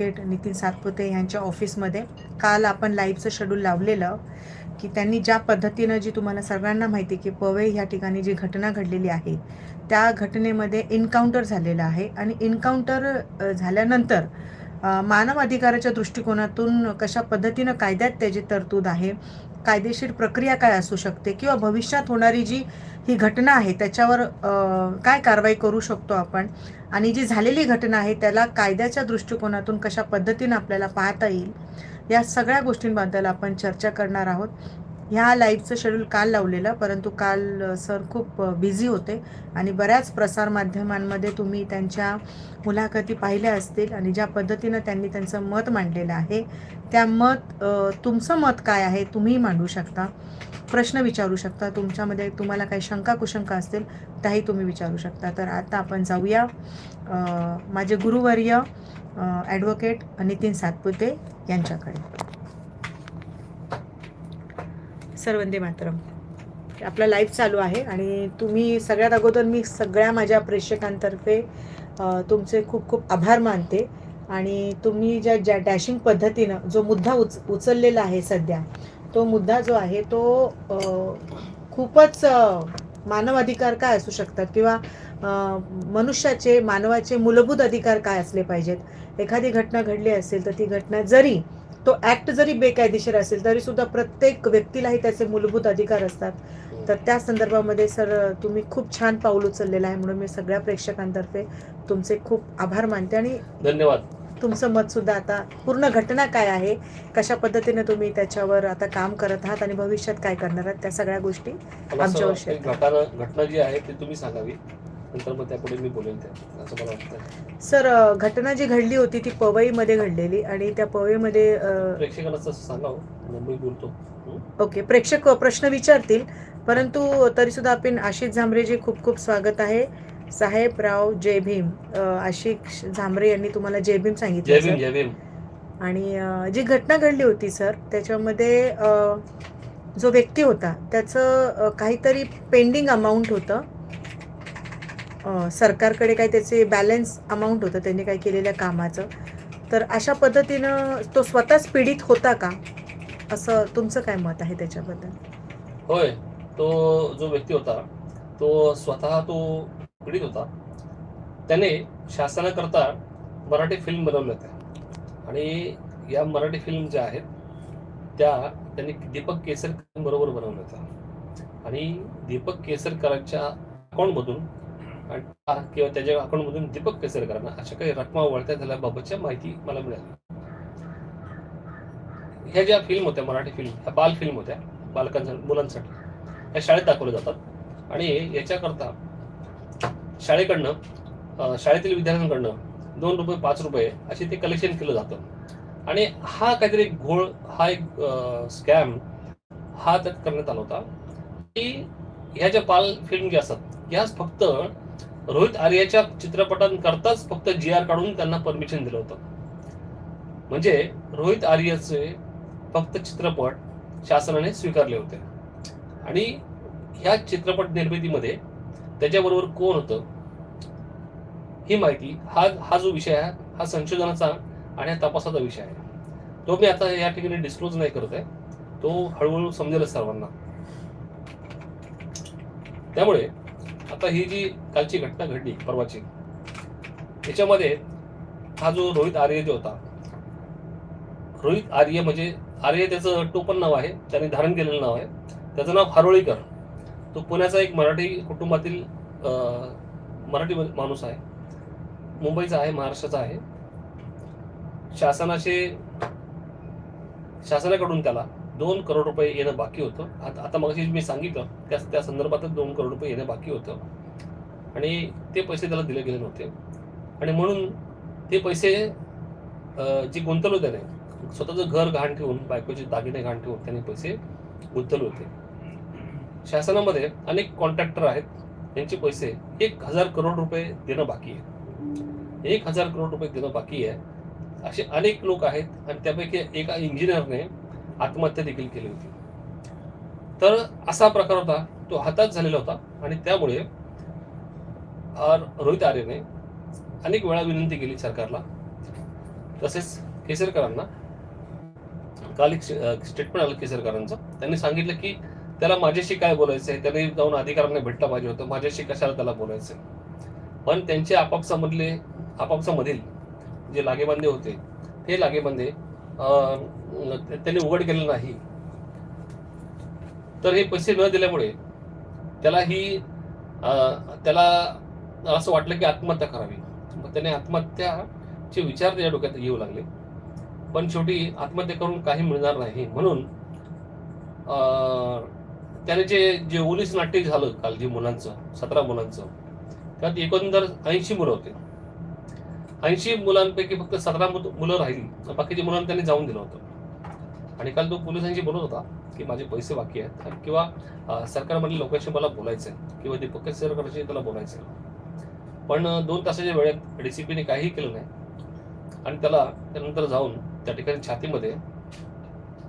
Advocate Nitin Satpute यांच्या ऑफिसमध्ये काल आपण लाईव्हचं शेड्यूल लावलेलं की त्यांनी ज्या पद्धतीनं जी तुम्हाला सगळ्यांना माहिती की पवे ह्या ठिकाणी जी घटना घडलेली आहे त्या घटनेमध्ये एन्काउंटर झालेलं आहे आणि एन्काउंटर झाल्यानंतर मानव अधिकाराच्या दृष्टिकोनातून कशा पद्धतीनं कायद्यात त्याची तरतूद आहे कायदेशीर प्रक्रिया काय असू शकते किंवा भविष्यात होणारी जी ही घटना आहे त्याच्यावर काय कारवाई करू शकतो आपण? आणि जी झालेली घटना आहे त्याला कायद्याच्या दृष्टिकोनातून कशा पद्धतीनं आपल्याला पाहता येईल? या सगळ्या गोष्टींबद्दल आपण चर्चा करणार आहोत. ह्या लाईव्हचं शेड्यूल काल लावलेलं परंतु काल सर खूप बिझी होते. आणि बऱ्याच प्रसारमाध्यमांमध्ये तुम्ही त्यांच्या मुलाखती पाहिल्या असतील आणि ज्या पद्धतीनं त्यांनी त्यांचं मत मांडलेलं आहे त्या मत तुमचं मत काय आहे तुम्ही मांडू शकता. प्रश्न विचारू शकता. तुमच्यामध्ये तुम्हाला काही शंका कुशंका असतील त्याही तुम्ही विचारू शकता. तर आता आपण जाऊया. माझे गुरुवर्य ॲडव्होकेट नितीन सातपुते यांच्याकडे. सर वंदे मातरम. आपला लाईव्ह चालू आहे आणि तुम्ही सगळ्यात अगोदर मी सगळ्या माझ्या प्रेक्षकांतर्फे तुमचे खूप खूप आभार मानते आणि तुम्ही ज्या ज्या डॅशिंग पद्धतीनं जो मुद्दा उच उचललेला आहे सध्या तो मुद्दा जो आहे तो खूपच मानव अधिकार काय असू शकतात किंवा मनुष्याचे मानवाचे मूलभूत अधिकार काय असले पाहिजेत? एखादी घटना घडली असेल तर ती घटना जरी तो ऍक्ट जरी बेकायदेशीर असेल तरी सुद्धा प्रत्येक व्यक्तीलाही त्याचे मूलभूत अधिकार असतात. तर त्या संदर्भामध्ये सर तुम्ही खूप छान पाऊल उचललेलं आहे म्हणून मी सगळ्या प्रेक्षकांतर्फे तुमचे खूप आभार मानते आणि धन्यवाद. तुमचं मत सुद्धा आता पूर्ण घटना काय आहे कशा पद्धतीने तुम्ही त्याच्यावर आता काम करत आहात आणि भविष्यात काय करणार आहात त्या सगळ्या गोष्टी आमच्यावर घटना घटना जी आहे ती तुम्ही सांगावी. नंतर मग त्यापुढे मी त्या असं मला वाटतं सर घटना जी घडली होती ती पवईमध्ये घडलेली आणि त्या पवईमध्ये अ, प्रेक्षकांना तसं सांगावं मग मी बोलतो. हं? ओके प्रेक्षक प्रश्न विचारतील परंतु तरी सुद्धा आपण आशिष झांबरेजी खूप खूप स्वागत आहे. साहेबराव जय भीम अ, आशिष झांबरे यांनी तुम्हाला जय भीम जय सांगितलं भीम सर जय भीम. आणि अ, जी घटना घडली होती सर त्याच्यामध्ये अ, जो व्यक्ती होता त्याचं अ, काहीतरी पेंडिंग अमाऊंट होतं. सरकारकडे काही त्याचे बॅलन्स अमाऊंट होतं त्यांनी काही केलेल्या कामाचं. तर अशा पद्धतीनं तो स्वतःच पीडित होता का? असं तुमचं काय मत आहे त्याच्याबद्दल? होय तो जो व्यक्ती होता तो स्वतः तो पीडित होता. त्याने शासनाकरता मराठी फिल्म बनवल्या होत्या. आणि या मराठी फिल्म ज्या आहेत त्या त्यांनी दीपक केसरकर बरोबर बनवल्या होत्या. आणि दीपक केसरकरांच्या अकाउंटमधून किंवा त्याच्या अकाउंटमधून दीपक केसरकरांना अशा काही रकमा वळत्या झाल्याबाबतच्या माहिती मला मिळाली. ह्या ज्या फिल्म होत्या मराठी फिल्म ह्या बाल फिल्म होत्या बालकांच्या मुलांसाठी ह्या शाळेत दाखवल्या जातात. आणि याच्याकरता शाळेकडनं शाळेतील विद्यार्थ्यांकडनं दोन रुपये पाच रुपये असे ते कलेक्शन केलं जातं. आणि हा काहीतरी घोळ हा एक स्कॅम हा त्यात करण्यात आला होता की ह्या ज्या बाल फिल्म ज्या असतात ह्याच फक्त रोहित आर्याच्या चित्रपटांकरताच फक्त जी आर काढून त्यांना परमिशन दिलं होतं. म्हणजे रोहित आर्याचे फक्त चित्रपट शासनाने स्वीकारले होते. आणि ह्या चित्रपट निर्मितीमध्ये त्याच्याबरोबर कोण होतं? ही माहिती हा हा जो विषय आहे हा संशोधनाचा आणि हा तपासाचा विषय आहे. तो मी आता या ठिकाणी डिस्क्लोज नाही करत आहे. तो हळूहळू समजेल सर्वांना. त्यामुळे आता ही जी कालची घटना घडली परवाची याच्यामध्ये हा जो रोहित आर्य जो होता रोहित आर्य म्हणजे आर्य त्याचं टोपण नाव आहे त्याने धारण केलेलं नाव आहे त्याचं नाव हारोळीकर तो पुण्याचा एक मराठी कुटुंबातील मराठी माणूस आहे मुंबईचा आहे महाराष्ट्राचा आहे. शासनाचे शासनाकडून त्याला दोन करोड रुपये येणं बाकी होतं. आता आता मग मी सांगितलं त्या त्या संदर्भातच दोन करोड रुपये येणं बाकी होतं. आणि ते पैसे त्याला दिले गेले नव्हते. आणि म्हणून ते पैसे जी जे गुंतवले त्याने स्वतःचं घर घाण ठेवून बायकोचे दागिने घाण ठेवून त्याने पैसे गुंतवले होते. शासनामध्ये अनेक कॉन्ट्रॅक्टर आहेत त्यांचे पैसे एक हजार करोड रुपये देणं बाकी आहे. एक हजार करोड रुपये देणं बाकी आहे. असे अनेक लोक आहेत आणि त्यापैकी एका इंजिनियरने आत्महत्या देखील केली होती. तर असा प्रकार होता तो हातात झालेला होता आणि त्यामुळे रोहित आर्यने अनेक वेळा विनंती केली सरकारला. तसेच केसरकरांना काल एक स्टेटमेंट आलं केसरकरांचं. त्यांनी सांगितलं की त्याला माझ्याशी काय बोलायचं आहे त्याने जाऊन अधिकाऱ्यांना भेटलं पाहिजे होतं. माझ्याशी कशाला त्याला बोलायचं पण त्यांचे आपापसामधले आपापसामधील जे लागेबांधे होते ते लागेबांधे त्यांनी उघड केलं नाही. तर हे पैसे न दिल्यामुळे त्याला ही त्याला असं वाटलं की आत्महत्या करावी. मग त्याने आत्महत्याचे विचार त्याच्या डोक्यात येऊ लागले. पण शेवटी आत्महत्या करून काही मिळणार नाही. म्हणून अं, त्याने जे जे ओलीस नाट्य झालं काल जे मुलांचं सतरा मुलांचं त्यात एकंदर ऐंशी मुलं होते. ऐंशी मुलांपैकी फक्त सतरा मुलं राहिली. बाकीच्या मुलांना त्यांनी जाऊन दिलं होतं. आणि काल तो पोलिसांशी बोलत होता की माझे पैसे बाकी आहेत. किंवा सरकारमधील सरकारमधल्या लोकांशी मला बोलायचं आहे किंवा दीपक सरकारशी त्याला बोलायचं आहे पण दोन तासाच्या वेळेत डीसीपीने काहीही केलं नाही. आणि त्याला त्यानंतर जाऊन त्या ठिकाणी छातीमध्ये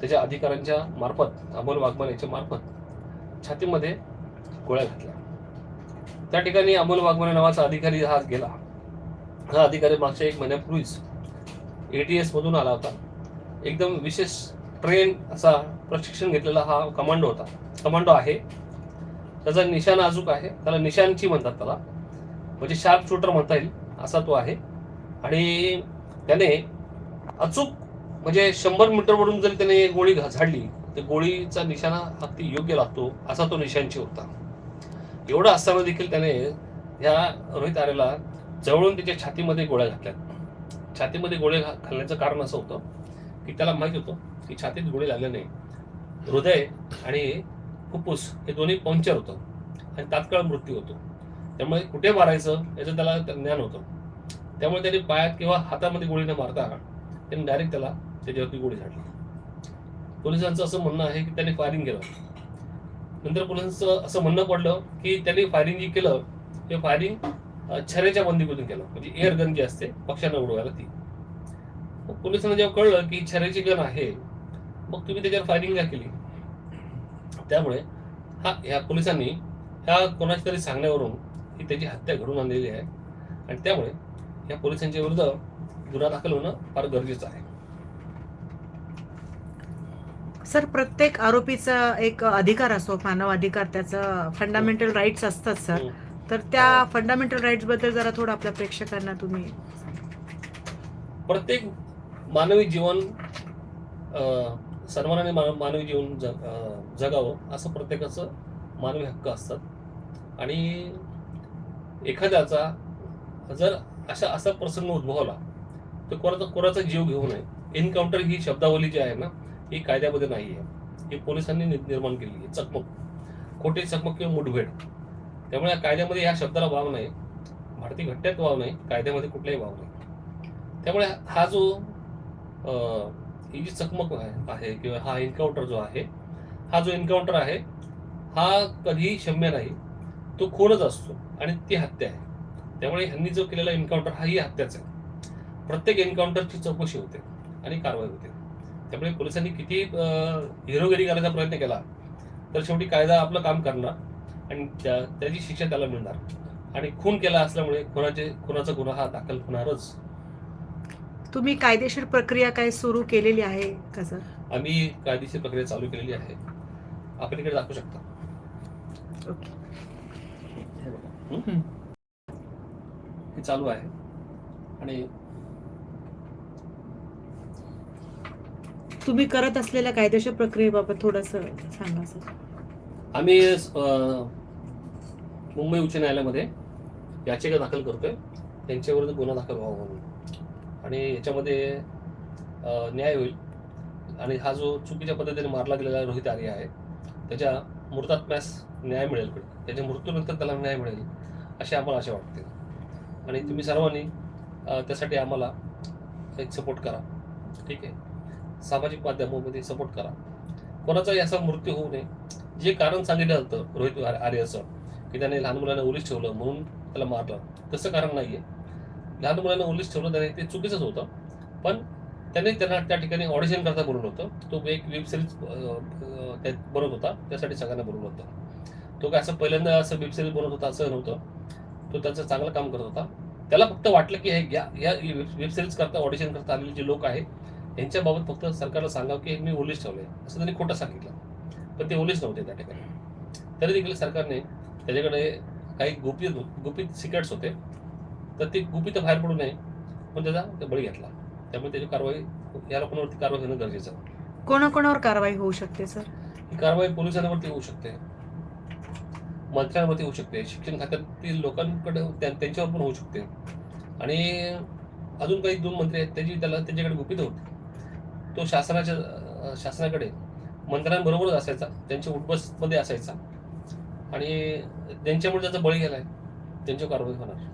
त्याच्या अधिकाऱ्यांच्या मार्फत अमोल वाघमान याच्या मार्फत छातीमध्ये गोळ्या घातल्या. त्या ठिकाणी अमोल वाघमाने नावाचा अधिकारी हा गेला. हा अधिकारी मागच्या एक महिन्यापूर्वीच एटीएस मधून आला होता. एकदम विशेष ट्रेन असा प्रशिक्षण घेतलेला हा कमांडो होता. कमांडो आहे. त्याचा निशाण अजूक आहे. त्याला निशाणची म्हणतात त्याला. म्हणजे शार्प शूटर म्हणता येईल. असा तो आहे. आणि त्याने अचूक म्हणजे शंभर मीटरवरून जरी त्याने गोळी घा- झाडली तर गोळीचा निशाणा अगदी योग्य लागतो. असा तो निशाणची होता. एवढं असताना देखील त्याने ह्या रोहित आरेला जवळून त्याच्या छातीमध्ये गोळ्या घातल्या छातीमध्ये गोळे घालण्याचं कारण असं होतं की त्याला माहीत होतं की छातीत गोळे लागले नाही हृदय आणि फुफ्फुस हे दोन्ही पंक्चर होतं आणि तात्काळ मृत्यू होतो. त्यामुळे कुठे मारायचं याचं त्याला ज्ञान होतं. त्यामुळे त्याने पायात किंवा हातामध्ये गोळी न मारता त्यांनी डायरेक्ट त्याला त्याच्यावरती गोळी झाडली. पोलिसांचं असं म्हणणं आहे की त्यांनी फायरिंग केलं. नंतर पोलिसांचं असं म्हणणं पडलं की त्यांनी फायरिंग जे केलं ते फायरिंग छऱ्याच्या बंदुकीतून केलं म्हणजे एअर गन जी असते पक्षांना उडवायला ती. मग पोलिसांना जेव्हा कळलं की छऱ्याची गन आहे मग तुम्ही त्याच्यावर फायरिंग का केली. त्यामुळे हा ह्या पोलिसांनी ह्या कोणाच्या तरी सांगण्यावरून ही त्याची हत्या घडून आणलेली आहे. आणि त्यामुळे या पोलिसांच्या विरुद्ध गुन्हा दाखल होणं फार गरजेचं आहे. सर प्रत्येक आरोपीचा एक अधिकार असतो मानव अधिकार त्याचं फंडामेंटल राईट्स असतात सर. तर त्या फंडामेंटल राईट्सबद्दल जरा थोडं आपल्या प्रेक्षकांना तुम्ही प्रत्येक मानवी जीवन सन्मानाने मान- मानवी जीवन जग जगावं असं प्रत्येकाचं मानवी हक्क असतात. आणि एखाद्याचा जर अशा असा प्रसंग उद्भवला तर कोणाचा कोणाचा जीव घेऊ नये. एन्काउंटर ही शब्दावली जी आहे ना ही कायद्यामध्ये नाही आहे ही पोलिसांनी नि- निर्माण केली आहे चकमक. खोटे चकमक किंवा मुठभेड. त्यामुळे या कायद्यामध्ये या शब्दाला वाव नाही. भारतीय घटनेत वाव नाही कायद्यामध्ये कुठलाही वाव नाही. त्यामुळे हा जो ही जी चकमक आहे किंवा हा एन्काउंटर जो आहे हा जो एन्काउंटर आहे हा कधीही क्षम्य नाही. तो खूनच असतो आणि ती हत्या आहे. त्यामुळे ह्यांनी जो केलेला एन्काउंटर हाही हत्याच आहे. प्रत्येक एन्काउंटरची चौकशी होते आणि कारवाई होते. त्यामुळे पोलिसांनी किती हिरोगिरी करायचा प्रयत्न केला तर शेवटी कायदा आपलं काम करणार. आणि त्या त्याची शिक्षा त्याला मिळणार. आणि खून केला असल्यामुळे खुनाचे खुनाचा गुन्हा हा दाखल होणारच. तुम्ही कायदेशीर प्रक्रिया काय सुरू केलेली आहे का सर? आम्ही कायदेशीर प्रक्रिया चालू केलेली आहे. आपण इकडे दाखवू शकता. ओके. हं? हे चालू आहे. आणि तुम्ही करत असलेल्या कायदेशीर प्रक्रियेबाबत थोडस सांगा सर. आम्ही मुंबई उच्च न्यायालयामध्ये याचिका दाखल करतोय. त्यांच्यावर गुन्हा दाखल व्हावा म्हणून. आणि याच्यामध्ये न्याय होईल. आणि हा जो चुकीच्या पद्धतीने मारला गेलेला रोहित आर्य आहे त्याच्या मृतात्म्यास न्याय मिळेल त्याच्या मृत्यूनंतर त्याला न्याय मिळेल अशी आम्हाला आशा वाटते. आणि तुम्ही सर्वांनी त्यासाठी आम्हाला एक सपोर्ट करा. ठीक आहे? सामाजिक माध्यमामध्ये सपोर्ट करा. कोणाचाही असा मृत्यू होऊ नये जे कारण सांगितलं जातं रोहित आर्याचं की त्याने लहान मुलांना ओलीस ठेवलं म्हणून त्याला मारलं. तसं कारण नाहीये. लहान मुलांना ओलीस ठेवलं त्याने ते चुकीचंच होतं. पण त्याने त्यांना त्या ठिकाणी ऑडिशन करता बोलवलं होतं. तो एक वेब सिरीज त्यात बनवत होता. त्यासाठी सगळ्यांना बोलवलं होतं. तो काय असं पहिल्यांदा असं वेब सिरीज बनवत होता असं नव्हतं. तो त्याचं चांगलं काम करत होता. त्याला फक्त वाटलं की हे या या वेब सिरीज करता ऑडिशन करता आलेले जे लोक आहेत यांच्याबाबत फक्त सरकारला सांगावं की मी ओलीस ठेवले असं त्यांनी खोटं सांगितलं. पण ते ओलीस नव्हते त्या ठिकाणी. तरी देखील सरकारने त्याच्याकडे काही गुपित गुपित सिक्रेट्स होते. तर ते गुपित बाहेर पडू नये पण त्याचा ते बळी घेतला. त्यामुळे त्याची कारवाई या लोकांवरती कारवाई होणं गरजेचं आहे. कोणाकोणावर कारवाई होऊ शकते सर? ही कारवाई पोलिसांवरती होऊ शकते. मंत्र्यांवरती होऊ शकते. शिक्षण खात्यातील लोकांकडे त्या- त्यांच्यावर पण होऊ शकते. आणि अजून काही दोन मंत्री आहेत त्याची त्याला त्यांच्याकडे गुपित होती. तो शासनाच्या शासनाकडे मंत्र्यांबरोबरच असायचा त्यांच्या उठबसमध्ये असायचा. आणि त्यांच्यामुळे त्याचा बळी गेलाय त्यांच्यावर कारवाई होणार.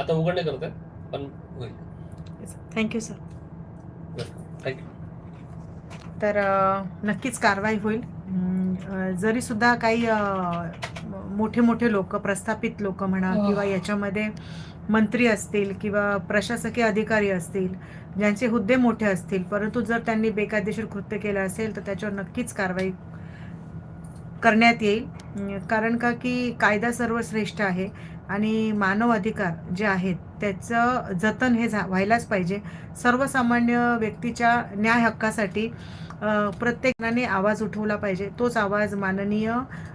आता उघड नाही करत आहे पण होईल. थँक्यू सर थँक्यू तर नक्कीच कारवाई होईल. जरी सुद्धा काही मोठे मोठे लोक प्रस्थापित लोक म्हणा हो. किंवा याच्यामध्ये मंत्री असतील किंवा प्रशासकीय अधिकारी असतील ज्यांचे हुद्दे मोठे असतील परंतु जर त्यांनी बेकायदेशीर कृत्य केलं असेल तर त्याच्यावर नक्कीच कारवाई करण्यात येईल. कारण का की कायदा सर्वश्रेष्ठ आहे आणि मानव अधिकार जे आहेत त्याचं जतन हे झा व्हायलाच पाहिजे. सर्वसामान्य व्यक्तीच्या न्याय हक्कासाठी प्रत्येकाने आवाज उठवला पाहिजे. तोच आवाज माननीय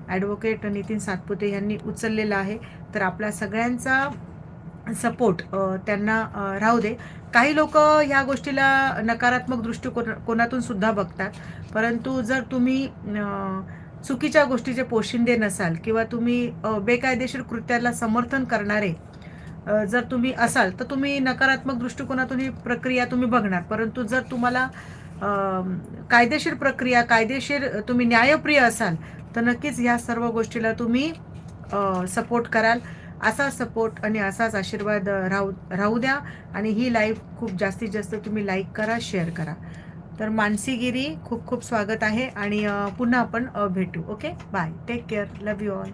ॲडव्होकेट नितीन सातपुते यांनी उचललेला आहे. तर आपल्या सगळ्यांचा सपोर्ट त्यांना राहू दे. काही लोक ह्या गोष्टीला नकारात्मक दृष्टिकोन सुद्धा बघतात. परंतु जर तुम्ही चुकीच्या गोष्टीचे पोशिंदे नसाल किंवा तुम्ही बेकायदेशीर कृत्याला समर्थन करणारे जर तुम्ही असाल तर तुम्ही नकारात्मक दृष्टिकोनातून ही प्रक्रिया तुम्ही बघणार. परंतु जर तुम्हाला कायदेशीर प्रक्रिया कायदेशीर तुम्ही न्यायप्रिय असाल तर नक्कीच ह्या सर्व गोष्टीला तुम्ही सपोर्ट कराल. असा सपोर्ट आणि असाच आशीर्वाद राहू राहू द्या. आणि ही लाईव्ह खूप जास्तीत जास्त तुम्ही लाईक करा शेअर करा. तर मानसीगिरी खूप खूप स्वागत आहे. आणि पुन्हा आपण भेटू. Okay bye take care love you all